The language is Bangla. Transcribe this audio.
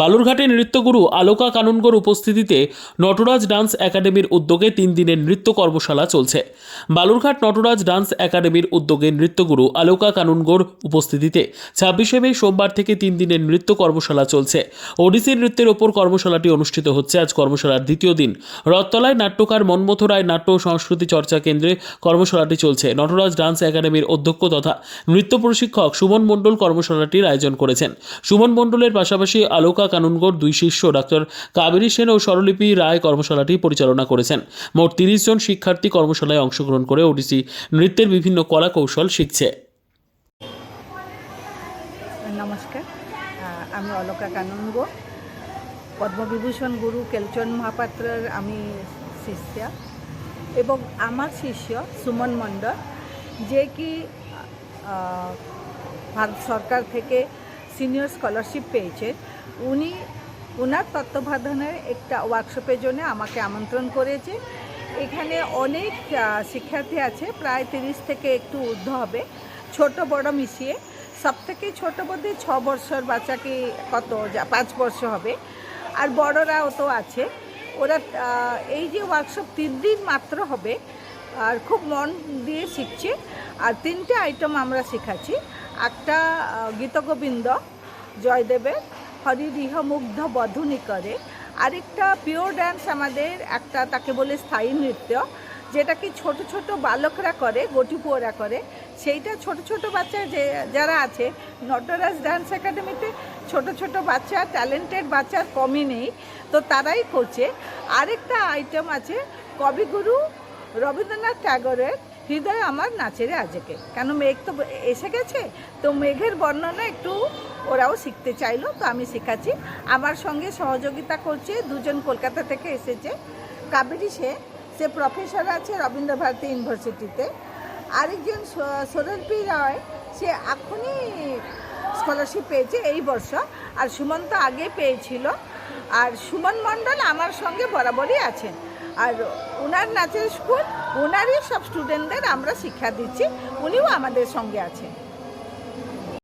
বালুরঘাটে নৃত্যগুরু আলোকা কানুনগোর উপস্থিতিতে নটরাজ ডান্স একাডেমির উদ্যোগে তিন দিনের নৃত্য কর্মশালা চলছে। বালুরঘাট নটরাজ ডান্স একাডেমির উদ্যোগে নৃত্যগুরু আলোকা কানুনগোর উপস্থিতিতে ছাব্বিশে মে সোমবার থেকে তিন দিনের নৃত্য কর্মশালা চলছে। ওডিসি নৃত্যের ওপর কর্মশালাটি অনুষ্ঠিত হচ্ছে। আজ কর্মশালার দ্বিতীয় দিন। রথতলায় নাট্যকার মন্মথ রায় নাট্য সংস্কৃতি চর্চা কেন্দ্রে কর্মশালাটি চলছে। নটরাজ ডান্স একাডেমির অধ্যক্ষ তথা নৃত্য প্রশিক্ষক সুমন মণ্ডল কর্মশালাটির আয়োজন করেছেন। সুমন মণ্ডলের পাশাপাশি আলোকা কানুনগোর দুই শিষ্য ডাক্তার কাবেরী সেন ও স্বরলিপি রায় কর্মশালাটি পরিচালনা করেছেন। মোট তিরিশ জন শিক্ষার্থী কর্মশালায় অংশগ্রহণ করে ওডিসি নৃত্যের বিভিন্ন কলা কৌশল শিখছে। নমস্কার। আমি অলকা কানন্দ পদ্মবিভূষণ গুরু কেলচন মহাপাত্রের আমি শিষ্য। এবং আমার শিষ্য সুমন মণ্ডল, যে কি ভারত সরকার থেকে সিনিয়র স্কলারশিপ পেয়েছে। উনি ওনার তত্ত্বাবধানের একটা ওয়ার্কশপের জন্য আমাকে আমন্ত্রণ করেছে। এখানে অনেক শিক্ষার্থী আছে, প্রায় তিরিশ থেকে একটু ঊর্ধ্ব হবে, ছোট বড় মিশিয়ে। সব থেকে ছোটো বোধহয় ছ বছর, বাচ্চাকে কত, যা, পাঁচ বছর হবে। আর বড়রাও তো আছে। ওরা এই যে ওয়ার্কশপ তিন দিন মাত্র হবে, আর খুব মন দিয়ে শিখছে। আর তিনটে আইটেম আমরা শেখাচ্ছি। একটা গীতগোবিন্দ, জয়দেবের হরিরিহ মুগ্ধ বধুনি করে আরেকটা পিওর ড্যান্স আমাদের, একটা তাকে বলে স্থায়ী নৃত্য, যেটা কি ছোট ছোট বালকরা করে, গটিপুয়ারা করে। সেইটা ছোট ছোট বাচ্চা যে, যারা আছে, নটরাজ ডান্স একাডেমিতে ছোট ছোট বাচ্চা ট্যালেন্টেড বাচ্চার কমই নেই, তো তারাই করছে। আরেকটা আইটেম আছে, কবিগুরু রবীন্দ্রনাথ ট্যাগরের হৃদয় আমার নাচেরে আজকে কেন মেঘ তো এসে গেছে? তো মেঘের বর্ণনা একটু ওরাও শিখতে চাইলো, তো আমি শেখাচ্ছি। আমার সঙ্গে সহযোগিতা করছে, দুজন কলকাতা থেকে এসেছে। কাবেরী সে সে প্রফেসর আছে রবীন্দ্র ভারতী ইউনিভার্সিটিতে। আরেকজন সরলপি রায়, সে এখনই স্কলারশিপ পেয়েছে এই বর্ষ। আর সুমন্ত আগে পেয়েছিল। আর সুমন মণ্ডল আমার সঙ্গে বরাবরই আছেন। আর ওনার নাচের স্কুল ওনারই সব স্টুডেন্টদের আমরা শিক্ষা দিচ্ছি, উনিও আমাদের সঙ্গে আছেন।